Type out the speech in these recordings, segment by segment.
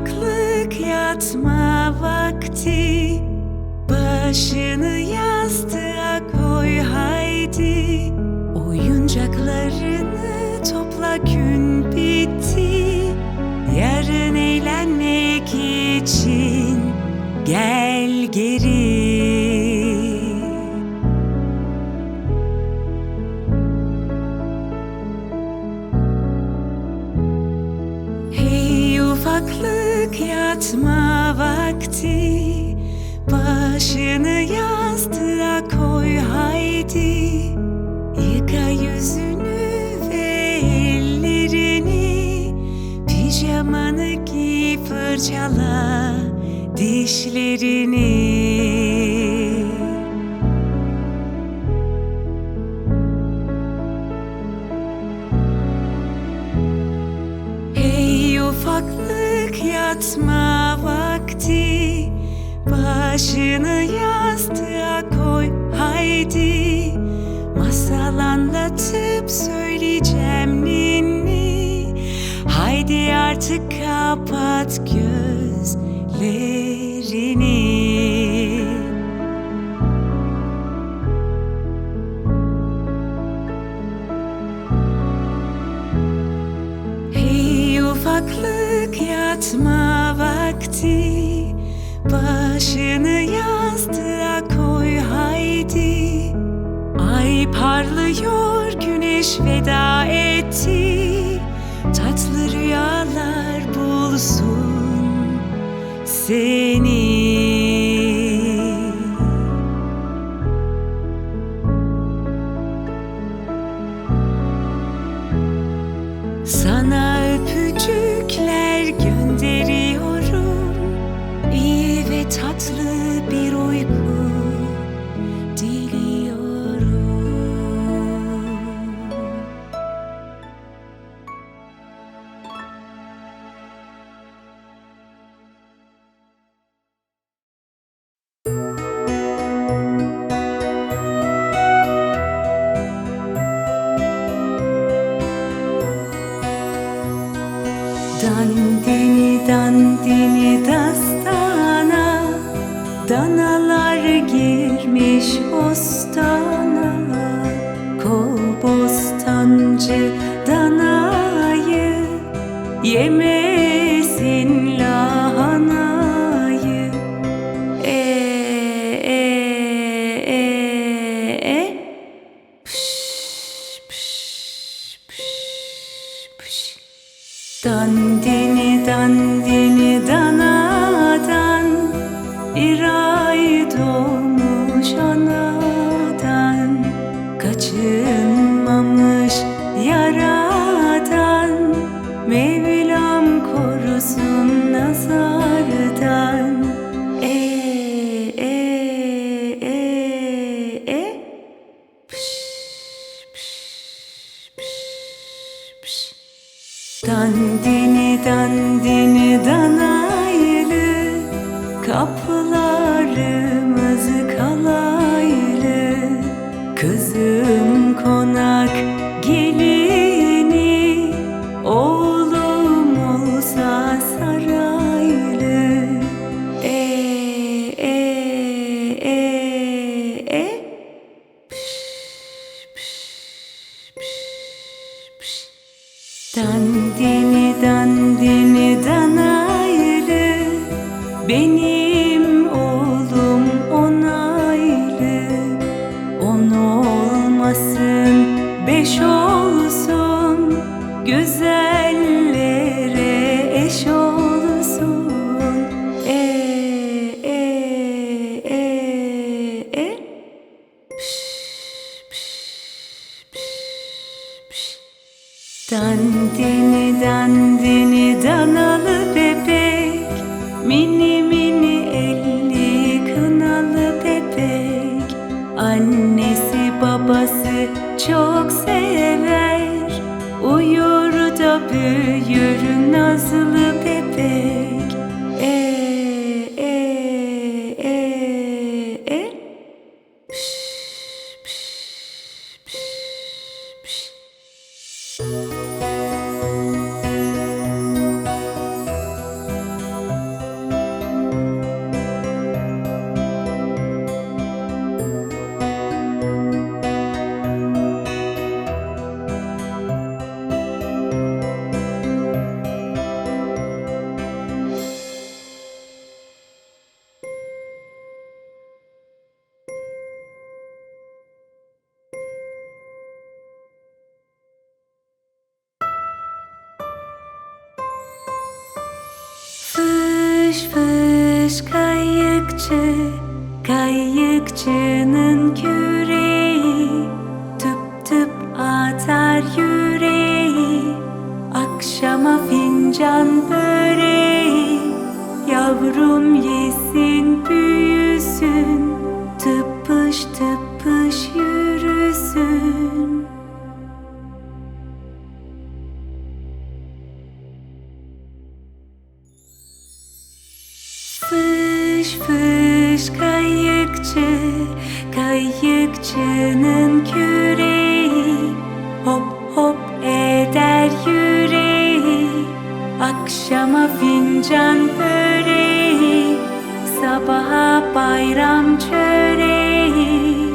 ufaklık yatma vakti. Başını yastığa koy haydi. Oyuncaklarını topla gün bitti. Yarın eğlenmek için gel geri. Hey ufaklık yatma vakti Başını yastığa koy haydi. Yıka yüzünü ve ellerini Pijamanı giy fırçala dişlerini. Hey ufaklık yatma vakti. Başını yastığa koy haydi. Masal anlatıp söyleyeceğim ninni. Haydi artık kapat gözlerini parlıyor güneş veda etti. Tatlı rüyalar bulsun seni Dandini Dandini dandini danaylı Benim Mini Fincan böreği yavrum yesin büyüsün tıpış tıpış. bayram çöreği.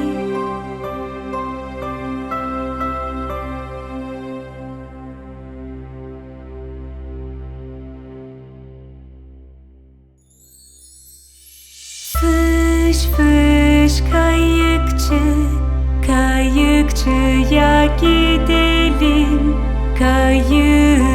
Fış fış kayıkçı Kayıkçıya gidelim. Kayık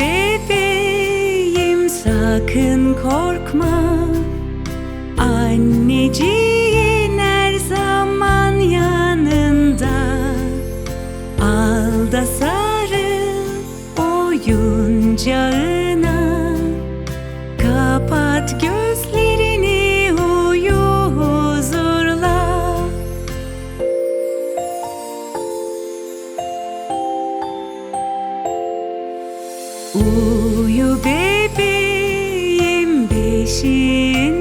Bebeğim sakın korkma. Anneciğim. Uyu bebeğim peşin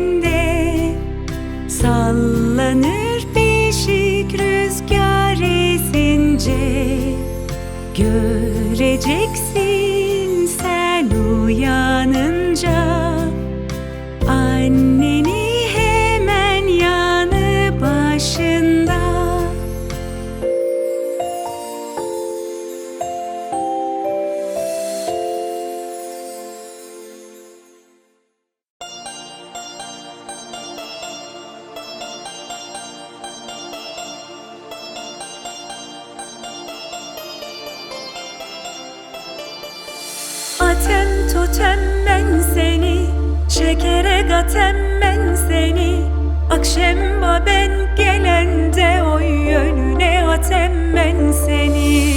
ötemmen seni Şekere gatemmen seni. Akşemba ben gelende oy yönüne atemmen seni.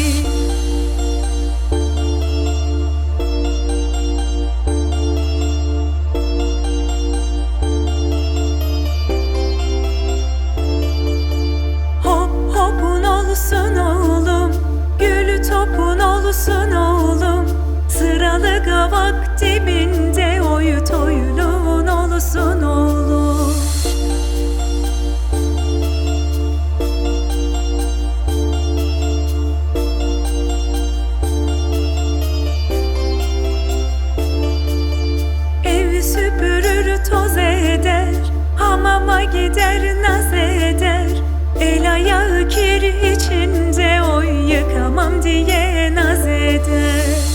Hop hopun olsun oğlum Gülü topun olsun oğlum. Sıralı kavak dibinde oyut oyunun olusun olur Ev süpürür toz eder Hamama gider naz eder. El ayağı kir içinde oy yıkamam diye naz eder.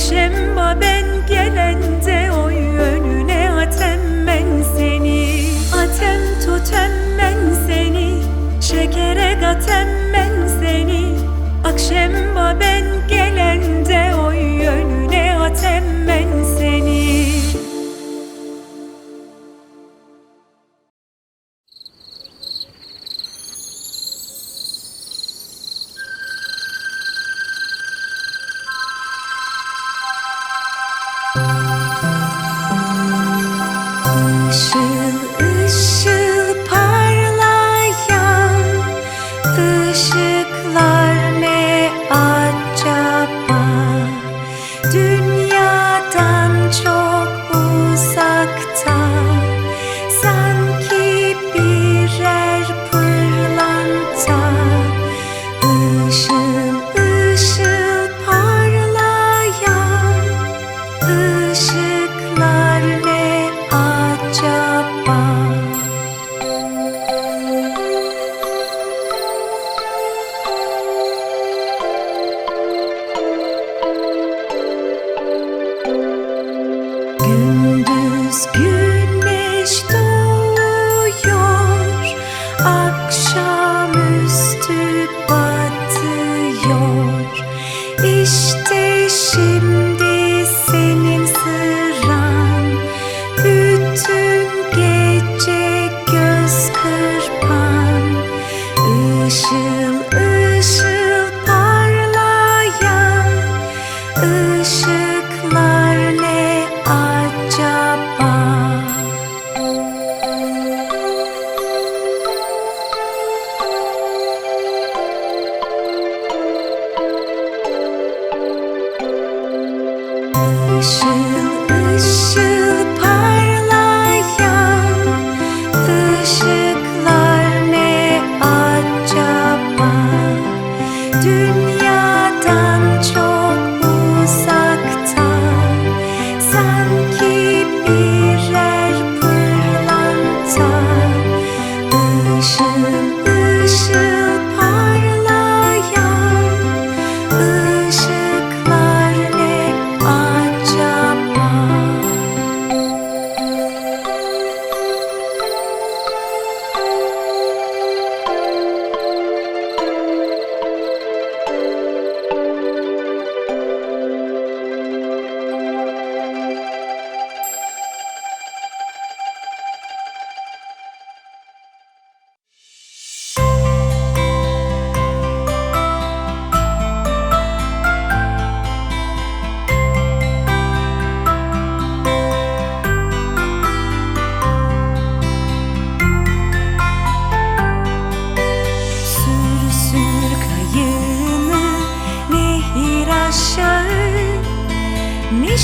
Akşemba ben gelende Oy önüne atem ben seni. Atem tutem ben seni Şekere gatem ben seni. Akşemba ben gelende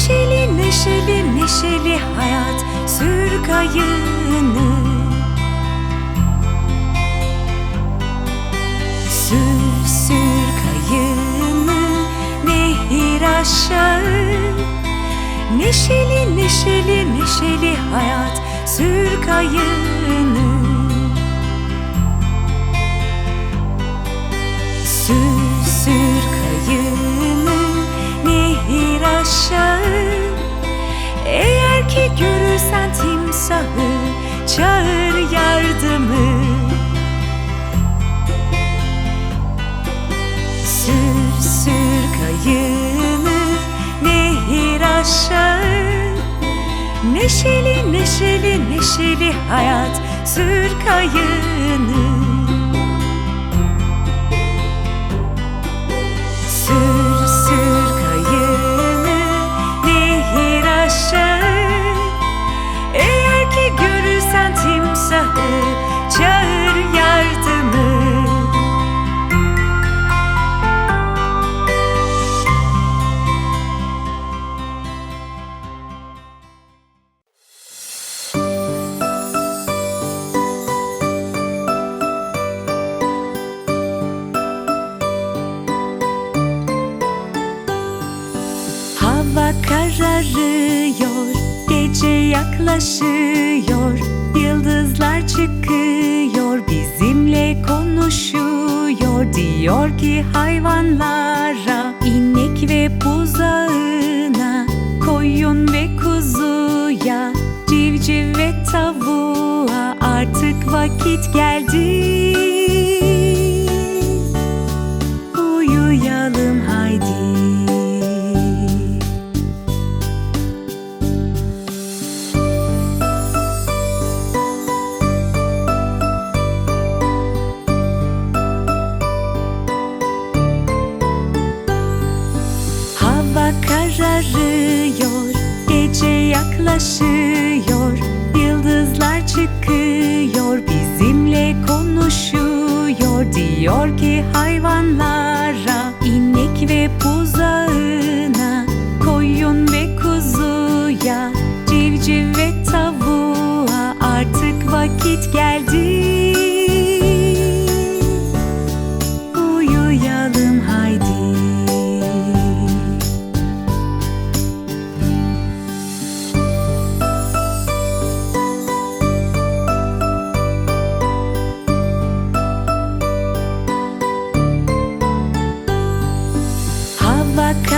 Neşeli neşeli neşeli hayat sür kayığını Sür sür kayığını nehir aşağı. Neşeli neşeli neşeli hayat sür kayığını Sür sür aşağı Eğer ki görürsen timsahı çağır yardımı. Sür sür kayığını nehir aşağı. Neşeli neşeli neşeli hayat sür kayığını yaklaşıyor Yıldızlar çıkıyor bizimle konuşuyor. Diyor ki hayvanlara inek ve buzağına Koyun ve kuzuya civciv ve tavuğa Artık vakit geldi Diyor ki hayvanlara, inek ve buzağına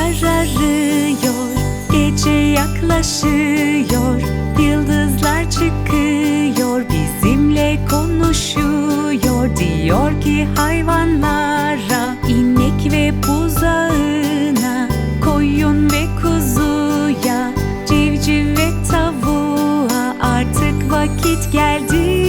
kararıyor Gece yaklaşıyor Yıldızlar çıkıyor Bizimle konuşuyor Diyor ki hayvanlara inek ve buzağına Koyun ve kuzuya Civciv ve tavuğa Artık vakit geldi.